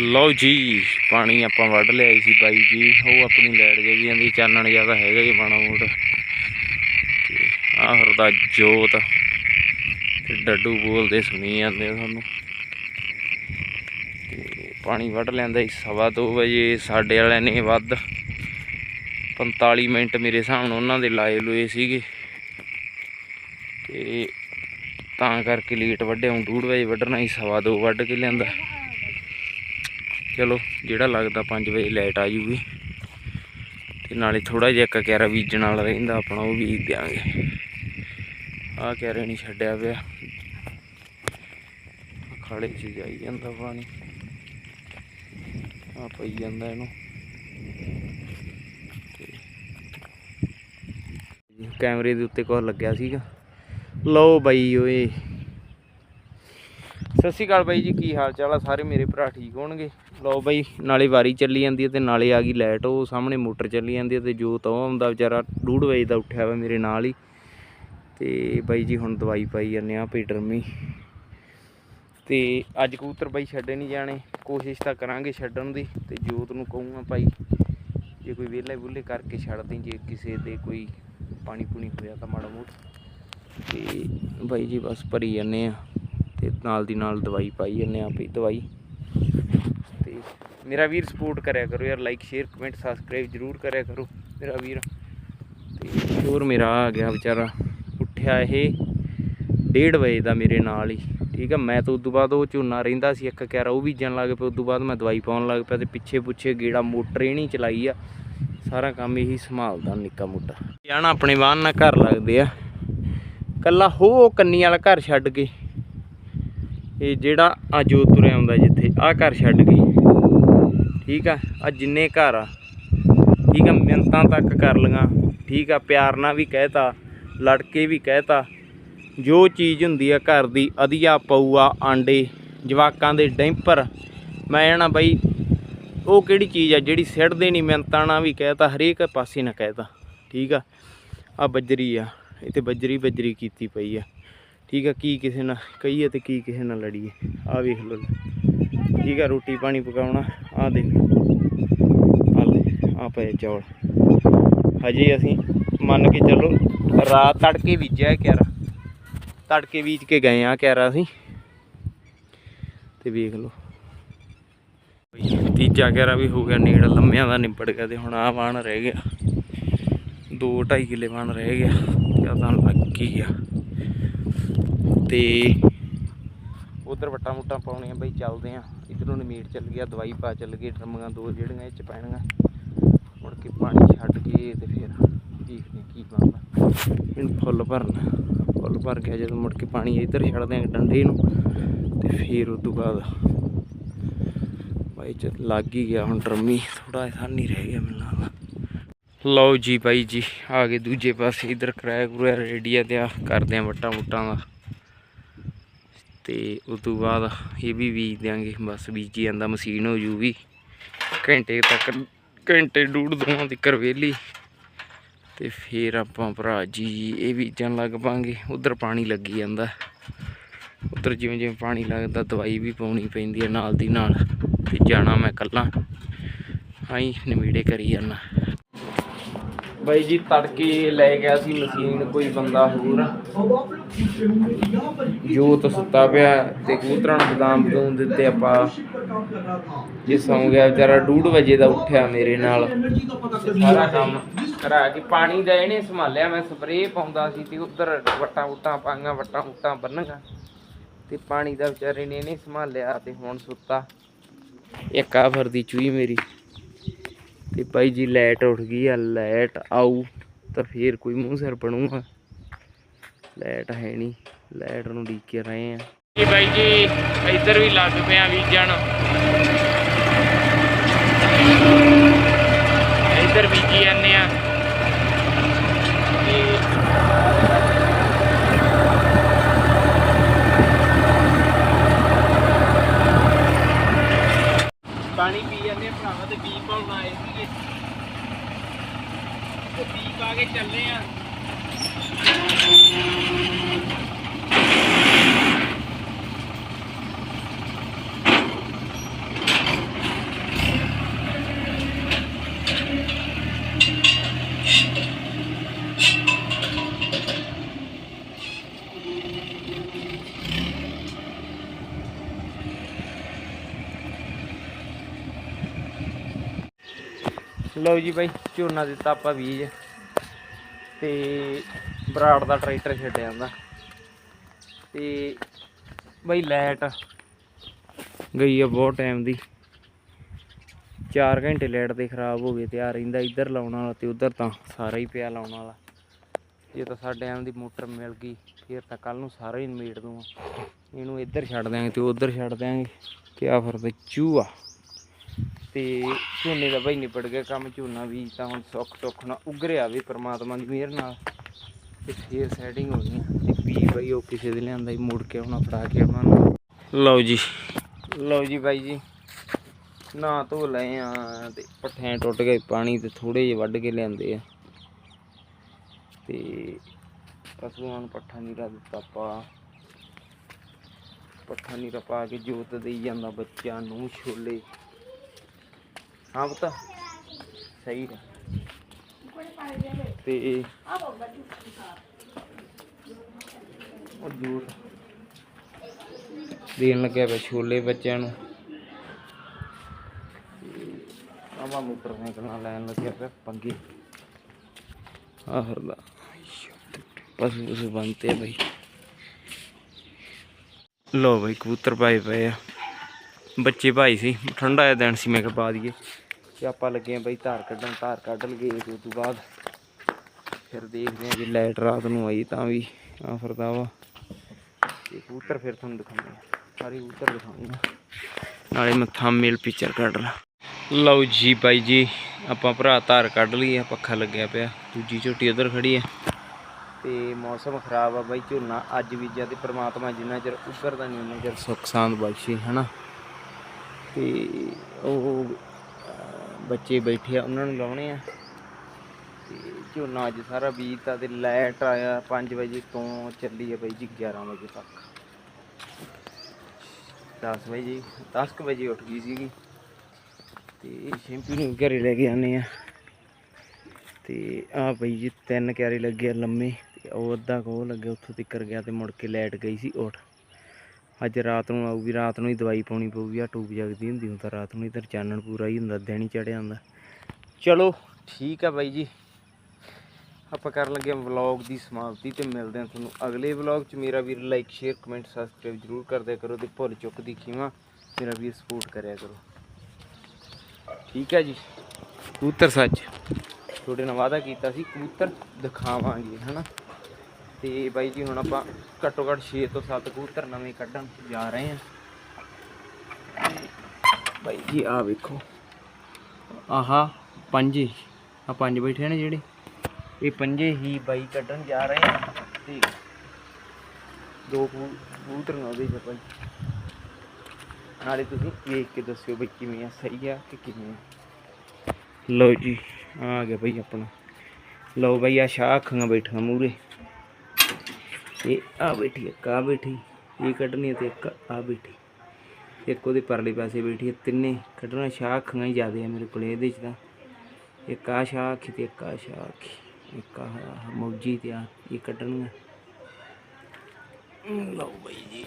ਲਓ ਜੀ, ਪਾਣੀ ਆਪਾਂ ਵੱਢ ਲਿਆਈ ਸੀ ਬਾਈ ਜੀ। ਉਹ ਆਪਣੀ ਲੈਟ ਜੇ ਜਾਂਦੀ ਚਾਨਣ ਜ਼ਿਆਦਾ ਹੈਗਾ ਜੀ ਮਾੜਾ ਮੋੜ ਤੇ ਆਹ ਹਰਦਾ ਜੋਤ। ਤੇ ਡੱਡੂ ਬੋਲਦੇ ਸੁਣੀ ਜਾਂਦੇ ਸਾਨੂੰ। ਤੁਹਾਨੂੰ ਤੇ ਪਾਣੀ ਵੱਢ ਲੈਂਦਾ ਸੀ ਸਵਾ ਦੋ ਵਜੇ, ਸਾਡੇ ਵਾਲਿਆਂ ਨੇ ਵੱਧ 45 ਮਿੰਟ ਮੇਰੇ ਹਿਸਾਬ ਨਾਲ ਉਹਨਾਂ ਦੇ ਲਾਏ ਲੋਏ ਸੀਗੇ। ਤੇ ਤਾਂ ਕਰਕੇ ਲੇਟ ਵੱਢਿਆ, ਹੁਣ ਡੂਢ ਵਜੇ ਵੱਢਣਾ ਸੀ ਸਵਾ ਦੋ ਵੱਢ ਕੇ ਲਿਆਂਦਾ। ਚਲੋ, ਜਿਹੜਾ ਲੱਗਦਾ 5 ਵਜੇ ਲਾਈਟ ਆ ਜੂਗੀ ਤੇ ਨਾਲੇ ਥੋੜਾ ਜਿਹਾ ਇੱਕ ਕੈਰਾ ਬੀਜਣ ਵਾਲਾ ਰਹਿੰਦਾ, ਆਪਣਾ ਉਹ ਬੀਜ ਦਿਆਂਗੇ। ਆਹ ਕੈਰੇ ਨਹੀਂ ਛੱਡਿਆ ਪਿਆ। ਖੜੇ ਚ ਜਾਈ ਜਾਂਦਾ ਪਾਣੀ। ਆ ਪਈ ਜਾਂਦਾ ਇਹਨੂੰ। ਕੈਮਰੇ ਦੇ ਉੱਤੇ ਕੁਝ ਲੱਗਿਆ ਸੀਗਾ। ਲਓ ਬਾਈ ਓਏ। ਸਤਿ ਸ਼੍ਰੀ ਅਕਾਲ ਬਾਈ ਜੀ, ਕੀ ਹਾਲ ਚਾਲ ਆ? ਸਾਰੇ ਮੇਰੇ ਭਰਾ ਠੀਕ ਹੋਣਗੇ? ਲਓ ਬਾਈ, ਨਾਲੇ ਵਾਰੀ ਚੱਲੀ ਜਾਂਦੀ ਹੈ ਤੇ ਨਾਲੇ ਆ ਗਈ ਲਾਈਟ, ਉਹ ਸਾਹਮਣੇ ਮੋਟਰ ਚੱਲੀ ਜਾਂਦੀ ਹੈ ਤੇ ਜੋਤ ਉਹ ਆਉਂਦਾ ਵਿਚਾਰਾ ਡੂਢ ਵਜੇ ਦਾ ਉੱਠਿਆ ਵਾ ਮੇਰੇ ਨਾਲ ਹੀ। ਤੇ ਬਾਈ ਜੀ ਹੁਣ ਦਵਾਈ ਪਾਈ ਜਾਂਦੇ ਆ ਪਈ ਡਰਮੀ ਤੇ ਅੱਜ ਕਬੂਤਰ ਬਾਈ ਛੱਡੇ ਨਹੀਂ ਜਾਣੇ, ਕੋਸ਼ਿਸ਼ ਤਾਂ ਕਰਾਂਗੇ ਛੱਡਣ ਦੀ ਤੇ ਜੋਤ ਨੂੰ ਕਹੂੰਗਾ ਭਾਈ, ਜੇ ਕੋਈ ਵਿਹਲੇ ਬੁੱਲੇ ਕਰਕੇ ਛੱਡ ਦੇ ਜੇ ਕਿਸੇ ਦੇ ਕੋਈ ਪਾਣੀ ਪੂਣੀ ਹੋਇਆ ਤਾਂ ਮਾੜਾ ਮੋਟ। ਤੇ ਬਾਈ ਜੀ ਬਸ ਭਰੀ ਜਾਂਦੇ ਆ ਤੇ ਨਾਲ ਦੀ ਨਾਲ ਦਵਾਈ ਪਾਈ ਜਾਂਦੇ ਆ ਵੀ ਦਵਾਈ। ਤੇ ਮੇਰਾ ਵੀਰ ਸਪੋਰਟ ਕਰਿਆ ਕਰੋ ਯਾਰ ਲਾਈਕ ਸ਼ੇਅਰ ਕਮੈਂਟ ਸਬਸਕ੍ਰਾਈਬ ਜਰੂਰ ਕਰਿਆ ਕਰੋ ਮੇਰਾ ਵੀਰ। ਤੇ ਸ਼ੋਰ ਮੇਰਾ ਆ ਗਿਆ ਵਿਚਾਰਾ, ਉੱਠਿਆ ਇਹ 1:30 ਵਜੇ ਦਾ ਮੇਰੇ ਨਾਲ ਹੀ, ਠੀਕ ਆ? ਮੈਂ ਤਾਂ ਉਦੋਂ ਬਾਅਦ ਉਹ ਝੋਨਾ ਰਹਿੰਦਾ ਸੀ ਇੱਕ ਕਹਿਰਾ ਉਹ ਬੀਜਣ ਲੱਗ ਪਿਆ, ਉਦੋਂ ਬਾਅਦ ਮੈਂ ਦਵਾਈ ਪਾਉਣ ਲੱਗ ਪਿਆ ਤੇ ਪਿੱਛੇ ਪੁੱਛੇ ਗੇੜਾ ਮੋਟਰ ਹੀ ਨਹੀਂ ਚਲਾਈ ਆ। ਸਾਰਾ ਕੰਮ ਇਹੀ ਸੰਭਾਲਦਾ ਨਿੱਕਾ ਮੋਟਾ। ਜਾਣਾ ਆਪਣੇ ਵਾਹਨ ਨਾਲ ਘਰ ਲੱਗਦੇ ਆ। ਕੱਲਾ ਹੋ ਉਹ ਕੰਨੀ ਵਾਲਾ ਘਰ ਛੱਡ ਕੇ। ਇਹ ਜਿਹੜਾ ਆ ਜੋ ਤੁਰਿਆ ਆਉਂਦਾ ਜਿੱਥੇ ਆ ਘਰ ਛੱਡ ਕੇ। ਠੀਕ ਆ? ਆ ਜਿੰਨੇ ਘਰ ਆ। ਠੀਕ ਆ ਮਿੰਤਾਂ ਤੱਕ ਕਰ ਲਈਆਂ। ਠੀਕ ਆ, ਪਿਆਰ ਨਾਲ ਵੀ ਕਹਿਤਾ ਲੜ ਕੇ ਵੀ ਕਹਿਤਾ। ਜੋ ਚੀਜ਼ ਹੁੰਦੀ ਆ ਘਰ ਦੀ, ਅਧੀਆ ਪਊਆ ਆਂਡੇ, ਜਵਾਕਾਂ ਦੇ ਡੈਂਪਰ। ਮੈਂ ਨਾ ਬਈ, ਉਹ ਕਿਹੜੀ ਚੀਜ਼ ਆ ਜਿਹੜੀ ਸਿੱਟਦੇ ਨਹੀਂ ਮਿੰਤਾਂ ਨਾਲ ਵੀ ਕਹਿਤਾ, ਹਰੇਕ ਪਾਸੇ ਨਾ ਕਹਿਤਾ। ਠੀਕ ਆ? ਆ ਬੱਜਰੀ ਆ। ਇੱਥੇ ਬੱਜਰੀ ਬੱਜਰੀ ਕੀਤੀ ਪਈ ਆ। ਠੀਕ ਆ, ਕੀ ਕਿਸੇ ਨਾਲ ਕਹੀਏ ਤੇ ਕੀ ਕਿਸੇ ਨਾਲ ਲੜੀਏ। ਆ ਵੇਖ ਲਓ। ਠੀਕ ਆ ਰੋਟੀ ਪਾਣੀ ਪਕਾਉਣਾ ਆ ਦੇਖ। ਆ ਲੈ ਪਏ ਚੌਲ। ਹਜੇ ਅਸੀਂ ਮੰਨ ਕੇ ਚੱਲੋ ਰਾਤ ਤੜਕੇ ਬੀਜਿਆ ਕਿਆਰਾ। ਤੜਕੇ ਬੀਜ ਕੇ ਗਏ ਆ ਕਿਆਰਾ ਅਸੀਂ। ਤੇ ਵੇਖ ਲਓ। ਤੀਜਾ ਕਿਆਰਾ ਵੀ ਹੋ ਗਿਆ, ਨੇੜ ਲੰਮਿਆਂ ਦਾ ਨਿਬੜ ਗਿਆ ਤੇ ਹੁਣ ਆ ਵਾਣ ਰਹਿ ਗਿਆ। 2.5 ਕਿੱਲੇ ਵਾਣ ਰਹਿ ਗਿਆ, ਕਿਆ ਤਾਂ ਲੱਗ ਹੀ ਗਿਆ ਤੇ ਉਧਰ ਵਟਾ ਮੁੱਟਾਂ ਪਾਉਣੀਆਂ ਬਈ ਚੱਲਦੇ ਆ। ਇਧਰੋਂ ਨਮੀਟ ਚੱਲ ਗਿਆ, ਦਵਾਈ ਪਾ ਚੱਲ ਗਈ ਡਰਮਾਂ ਦੋ ਜਿਹੜੀਆਂ ਇਹ ਚ ਪੈਣੀਆਂ। ਮੁੜ ਕੇ ਪਾਣੀ ਛੱਡ ਕੇ ਤੇ ਫਿਰ ਦੇਖਦੇ ਕੀ ਬਣਦਾ। ਇਹਨੂੰ ਫੁੱਲ ਭਰਨਾ, ਫੁੱਲ ਭਰ ਗਿਆ ਜਦੋਂ ਮੁੜ ਕੇ ਪਾਣੀ ਇੱਧਰ ਛੱਡ ਦਿਆਂਗੇ ਡੰਡੇ ਨੂੰ, ਤੇ ਫਿਰ ਉਸ ਤੋਂ ਬਾਅਦ ਬਾਈ ਚ ਲੱਗ ਹੀ ਗਿਆ ਹੁਣ ਡਰਮੀ ਥੋੜਾ ਇਥਾਂ ਨਹੀਂ ਰਹਿ ਗਿਆ ਮੈਨੂੰ ਲੱਗਦਾ। ਲਓ ਜੀ ਬਾਈ ਜੀ, ਆ ਗਏ ਦੂਜੇ ਪਾਸੇ, ਇਧਰ ਕਿਰਾਇਆ ਕਰੂਆ ਰੇਡੀਆ ਆ ਤੇ ਆ, ਕਰਦੇ ਆ ਵੱਟਾਂ ਵੁੱਟਾਂ ਦਾ। ਤੇ ਉਸ ਤੋਂ ਬਾਅਦ ਇਹ ਵੀ ਬੀਜ ਦਿਆਂਗੇ, ਬਸ ਬੀਜੀ ਜਾਂਦਾ ਮਸ਼ੀਨ ਹੋ ਜੂ ਵੀ ਘੰਟੇ ਤੱਕ, ਘੰਟੇ ਡੂੜ ਦੋਵਾਂ ਦੀ ਕਰਵੇਲੀ। ਤੇ ਫਿਰ ਆਪਾਂ ਭਰਾ ਜੀ ਇਹ ਬੀਜਣ ਲੱਗ ਪਾਂਗੇ। ਉਧਰ ਪਾਣੀ ਲੱਗੀ ਜਾਂਦਾ। ਉਧਰ ਜਿਵੇਂ ਜਿਵੇਂ ਪਾਣੀ ਲੱਗਦਾ, ਦਵਾਈ ਵੀ ਪਾਉਣੀ ਪੈਂਦੀ ਹੈ ਨਾਲ ਦੀ ਨਾਲ। ਤੇ ਜਾਣਾ ਮੈਂ ਕੱਲਾ ਆਈ ਨਮੀੜੇ ਕਰੀ ਜਾਣਾ ਬਾਈ ਜੀ, ਤੜਕੇ ਲੈ ਗਿਆ ਸੀ ਮਸ਼ੀਨ, ਕੋਈ ਬੰਦਾ ਹੋਰ। ਜੋਤ ਸੁੱਤਾ ਪਿਆ ਤੇ ਕਬੂਤਰਾਂ ਨੂੰ ਬਦਾਮ ਬਦੂਮ ਦਿੱਤੇ ਆਪਾਂ। ਜੇ ਸੌਂ ਗਿਆ ਵਿਚਾਰਾ ਡੂਢ ਵਜੇ ਦਾ ਉੱਠਿਆ ਮੇਰੇ ਨਾਲ। ਸਾਰਾ ਕੰਮ ਕਰਾ ਕੇ ਪਾਣੀ ਦਾ ਇਹਨੇ ਸੰਭਾਲਿਆ ਮੈਂ ਸਪਰੇਅ ਪਾਉਂਦਾ ਸੀ ਤੇ ਉਧਰ ਵਟਾਂ ਵਟਾਂ ਪਾਈਆਂ ਵਟਾਂ ਵਟਾਂ ਬੰਨਗਾ ਤੇ ਪਾਣੀ ਦਾ ਵਿਚਾਰੇ ਨੇ ਇਹਨੇ ਸੰਭਾਲਿਆ ਤੇ ਹੁਣ ਸੁੱਤਾ। ਇੱਕ ਆ ਫਰਦੀ ਚੂਈ ਮੇਰੀ। ਤੇ ਭਾਈ ਜੀ ਲਾਈਟ ਉੱਠ ਗਈ ਆ ਲਾਈਟ ਆਊ ਤਾਂ ਫੇਰ ਕੋਈ ਮੂੰਹ ਸਿਰ ਬਣੂਗਾ। ਲਾਈਟ ਹੈ ਨਹੀਂ, ਲਾਈਟ ਨੂੰ ਡੀਕ ਕੇ ਰਹੇ ਆ। ਜੀ ਬਾਈ ਜੀ, ਇੱਧਰ ਵੀ ਲੱਗ ਪਿਆ ਬੀਜਣ ਇੱਧਰ ਬੀਜੀ ਜਾਂਦੇ ਆ। ਪਾਣੀ ਪੀ ਜਾਂਦੇ ਆ ਭਰਾਵਾ, ਤੇ ਬੀ ਪਾਉਣ ਆਏ ਸੀਗੇ। ਤੇ ਬੀ ਪਾ ਕੇ ਚੱਲੇ ਆ। ਲਓ ਜੀ ਭਾਈ ਝੋਨਾ ਦਿੱਤਾ ਆਪਾਂ ਬੀਜ ਤੇ ਬਰਾੜ ਦਾ ਟਰੈਕਟਰ ਛੱਡਿਆ ਜਾਂਦਾ ਤੇ ਬਾਈ ਲਾਈਟ ਗਈ ਆ ਬਹੁਤ ਟਾਈਮ ਦੀ। 4 ਘੰਟੇ ਲਾਈਟ ਦੇ ਖਰਾਬ ਹੋ ਗਏ, ਤੇ ਆ ਰਹਿੰਦਾ ਇੱਧਰ ਲਾਉਣ ਵਾਲਾ ਤੇ ਉੱਧਰ ਤਾਂ ਸਾਰਾ ਹੀ ਪਿਆ ਲਾਉਣ ਵਾਲਾ। ਜੇ ਤਾਂ ਸਾਡੇ ਐਮ ਦੀ ਮੋਟਰ ਮਿਲ ਗਈ, ਫਿਰ ਤਾਂ ਕੱਲ ਨੂੰ ਸਾਰਾ ਹੀ ਨਿਮੇੜ ਦੂੰਗਾ। ਇਹਨੂੰ ਇੱਧਰ ਛੱਡ ਦਿਆਂਗੇ ਤੇ ਉੱਧਰ ਛੱਡ ਦਿਆਂਗੇ ਕਿਆ ਆ ਫਿਰ ਤੇ ਚੂਹਾ। ਝੋਨੇ ਦਾ ਬਈ ਨਿਬੜ ਗਿਆ ਕੰਮ, ਝੋਨਾ ਵੀ ਤਾਂ ਹੁਣ ਸੁੱਖ ਟੁੱਖ ਨਾਲ ਉਗਰਿਆ ਵੀ ਪ੍ਰਮਾਤਮਾ ਦੀ ਮਿਹਰ ਨਾਲ। ਤੇ ਫੇਰ ਸੈਟਿੰਗ ਹੋ ਗਈ। ਤੇ ਪੀ ਬਈ ਉਹ ਕਿਸੇ ਦੇ ਲਿਆਂਦਾ ਹੀ ਮੁੜ ਕੇ ਉਹਨਾਂ ਫੜਾ ਕੇ ਉਹਨਾਂ ਨੂੰ। ਲਓ ਜੀ। ਲਓ ਜੀ ਬਾਈ ਜੀ ਨਾ ਧੋ ਲਏ ਆ ਤੇ ਪੱਠਿਆਂ ਟੁੱਟ ਗਏ ਪਾਣੀ ਤੇ ਥੋੜੇ ਜਿਹੇ ਵੱਢ ਕੇ ਲਿਆਂਦੇ ਆ। ਤੇ ਪਸ਼ੂਆਂ ਨੂੰ ਪੱਠਾ ਨੀਰਾ ਦਿੱਤਾ ਪਾ ਪੱਠਾ ਨੀਰਾ ਪਾ ਕੇ ਜੋਤ ਦੇਈ ਜਾਂਦਾ ਬੱਚਿਆਂ ਨੂੰ ਛੋਲੇ। ਹਾਂ ਪੁੱਤ ਸਹੀ ਹੈ ਤੇ ਉਹ ਜੋਤ ਦੇਣ ਲੱਗਿਆ ਪਿਆ ਛੋਲੇ ਬੱਚਿਆਂ ਨੂੰ। ਆਵਾ ਮੋਟਰਸਾਈਕਲ ਨਾਲ ਲੈਣ ਲੱਗਿਆ ਪਿਆ ਪੰਗੇ। ਆਹਰ ਦਾ ਪਸ਼ੂ ਪਸ਼ੂ ਬੰਤੇ ਬਈ। ਲੋ ਬਈ ਕਬੂਤਰ ਪਾਏ ਪਏ ਆ। ਬੱਚੇ ਭਾਈ ਸੀ ਠੰਡਾ ਜਿਹਾ ਦਿਨ ਸੀ ਮੈਂ ਕਿਹਾ ਪਾ ਦਈਏ। ਤੇ ਆਪਾਂ ਲੱਗੇ ਆ ਬਈ ਧਾਰ ਕੱਢਣ ਧਾਰ ਕੱਢ ਲਗੇ ਉਸ ਤੋਂ ਬਾਅਦ ਫਿਰ ਦੇਖਦੇ ਆ ਜੇ ਲਾਈਟ ਰਾਤ ਨੂੰ ਆਈ ਤਾਂ ਵੀ ਆ ਫਿਰਦਾ ਵਾ। ਤੇ ਕਬੂਤਰ ਫਿਰ ਤੁਹਾਨੂੰ ਦਿਖਾਉਂਦੇ ਆ ਸਾਰੇ ਕਬੂਤਰ ਦਿਖਾਉਂਗਾ ਨਾਲੇ ਮੈਂ ਥੰਬਨੇਲ ਪਿਕਚਰ ਕੱਢ ਲਾ। ਲਓ ਜੀ ਬਾਈ ਜੀ, ਆਪਾਂ ਭਰਾ ਧਾਰ ਕੱਢ ਲਈ ਆ ਪੱਖਾ ਲੱਗਿਆ ਪਿਆ। ਦੂਜੀ ਝੋਟੀ ਉਧਰ ਖੜੀ ਹੈ ਤੇ ਮੌਸਮ ਖਰਾਬ ਆ ਬਾਈ, ਝੋਨਾ ਅੱਜ ਬੀਜਿਆ ਤੇ ਪ੍ਰਮਾਤਮਾ ਜਿੰਨਾ ਚਿਰ ਉੱਭਰਦਾ ਨਹੀਂ ਉਹਨਾਂ ਚਿਰ ਸੁੱਖ ਸਾਂਦ ਬਖਸ਼ੇ, ਹਨਾ। ਤੇ ਉਹ ਬੱਚੇ ਬੈਠੇ ਆ, ਉਹਨਾਂ ਨੂੰ ਲਾਉਣੇ ਆ। ਤੇ ਝੋਨਾ ਅੱਜ ਸਾਰਾ ਬੀਜਤਾ ਤੇ ਲਾਈਟ ਆਇਆ 5 ਵਜੇ ਤੋਂ ਚੱਲੀ ਆ ਬਾਈ ਜੀ 11 ਵਜੇ ਤੱਕ। 10 ਵਜੇ 10 ਕੁ ਵਜੇ ਉੱਠ ਗਈ ਸੀਗੀ। ਤੇ ਸ਼ੈਂਪੂ ਨੂੰ ਘਰੇ ਲੈ ਕੇ ਆਨੇ ਆ। ਤੇ ਆ ਬਾਈ ਜੀ ਤਿੰਨ ਕਿਆਰੇ ਲੱਗੇ ਲੰਮੇ ਤੇ ਉਹ ਅੱਧਾ ਕੋ ਲੱਗਿਆ ਉੱਥੋਂ ਤਿੱਕਰ ਗਿਆ ਤੇ ਮੁੜ ਕੇ ਲਾਈਟ ਗਈ ਸੀ ਉੱਠ। ਅੱਜ ਰਾਤ ਨੂੰ ਆਊਗੀ, ਰਾਤ ਨੂੰ ਹੀ ਦਵਾਈ ਪਾਉਣੀ ਪਊਗੀ ਆ ਟੂਬ ਜਗਦੀ ਹੁੰਦੀ ਹੁੰਦਾ ਰਾਤ ਨੂੰ ਇਧਰ ਚਾਨਣ ਪੂਰਾ ਹੀ ਹੁੰਦਾ, ਦਿਨ ਹੀ ਚੜਿਆ ਹੁੰਦਾ। ਚਲੋ, ਠੀਕ ਆ ਬਾਈ ਜੀ। ਆਪਾਂ ਕਰਨ ਲੱਗੇ ਹਾਂ ਵਲੌਗ ਦੀ ਸਮਾਪਤੀ ਤੇ ਮਿਲਦੇ ਹਾਂ ਤੁਹਾਨੂੰ ਅਗਲੇ ਵਲੌਗ 'ਚ। ਮੇਰਾ ਵੀਰ ਲਾਈਕ ਸ਼ੇਅਰ ਕਮੈਂਟ ਸਬਸਕ੍ਰਾਈਬ ਜਰੂਰ ਕਰਦਿਆ ਕਰੋ ਤੇ ਭੁੱਲ ਚੁੱਕ ਦੀ ਖੀਵਾ ਮੇਰਾ ਵੀਰ ਸਪੋਰਟ ਕਰਿਆ ਕਰੋ। ਠੀਕ ਹੈ ਜੀ। ਕਬੂਤਰ ਸੱਚ। ਤੁਹਾਡੇ ਨਾਲ ਵਾਅਦਾ ਕੀਤਾ ਸੀ, ਕਬੂਤਰ ਦਿਖਾਵਾਂਗੇ, ਹਨਾ? ਤੇ ਬਾਈ ਜੀ, ਹੁਣ ਆਪਾਂ ਘੱਟੋ ਘੱਟ 6 ਤੋਂ 7 ਕਬੂਤਰ ਨਵੇਂ ਕੱਢਣ ਜਾ ਰਹੇ ਹਾਂ। ਬਾਈ ਜੀ ਆ ਵੇਖੋ। ਆਹਾ, ਪੰਜੇ ਆ ਪੰਜ ਬੈਠੇ ਨੇ ਜਿਹੜੇ। ਇਹ ਪੰਜੇ ਹੀ ਬਾਈ ਕੱਢਣ ਜਾ ਰਹੇ ਆ ਤੇ ਦੋ ਕਬੂ- ਉਹਦੇ ਚ ਭਾਈ ਨਾਲੇ ਤੁਸੀਂ ਵੇਖ ਕੇ ਦੱਸਿਓ ਬਈ ਕਿਵੇਂ ਆ, ਸਹੀ ਆ ਕਿ ਕਿਵੇਂ ਆ। ਲਓ ਜੀ, ਆ ਗਿਆ ਬਈ ਆਪਣਾ। ਲਓ ਬਈ ਆ ਸ਼ਾਹ ਅੱਖਾਂ ਬੈਠਾ ਮੂਰੇ ਇਹ ਆ ਬੈਠੀ ਇੱਕ ਆ ਬੈਠੀ, ਇਹ ਕੱਢਣੀ ਤੇ ਇੱਕ ਆ ਬੈਠੀ। ਇੱਕ ਉਹਦੇ ਪਰਲੇ ਪਾਸੇ ਬੈਠੀ ਤਿੰਨੇ ਕੱਢਣਾ ਸ਼ਾਹ ਅੱਖਾਂ ਹੀ ਜ਼ਿਆਦੇ ਆ ਮੇਰੇ ਕੋਲ ਇਹਦੇ ਚ ਤਾਂ। ਇੱਕ ਆ ਸ਼ਾਹ ਅੱਖੀ ਤੇ ਇੱਕ ਆ ਸ਼ਾਹ ਅੱਖੀ। ਇੱਕ ਆ ਮੌਜੀ ਤੇ ਆ ਇਹ ਕੱਢਣੀਆਂ। ਲਓ ਬਈ ਜੀ।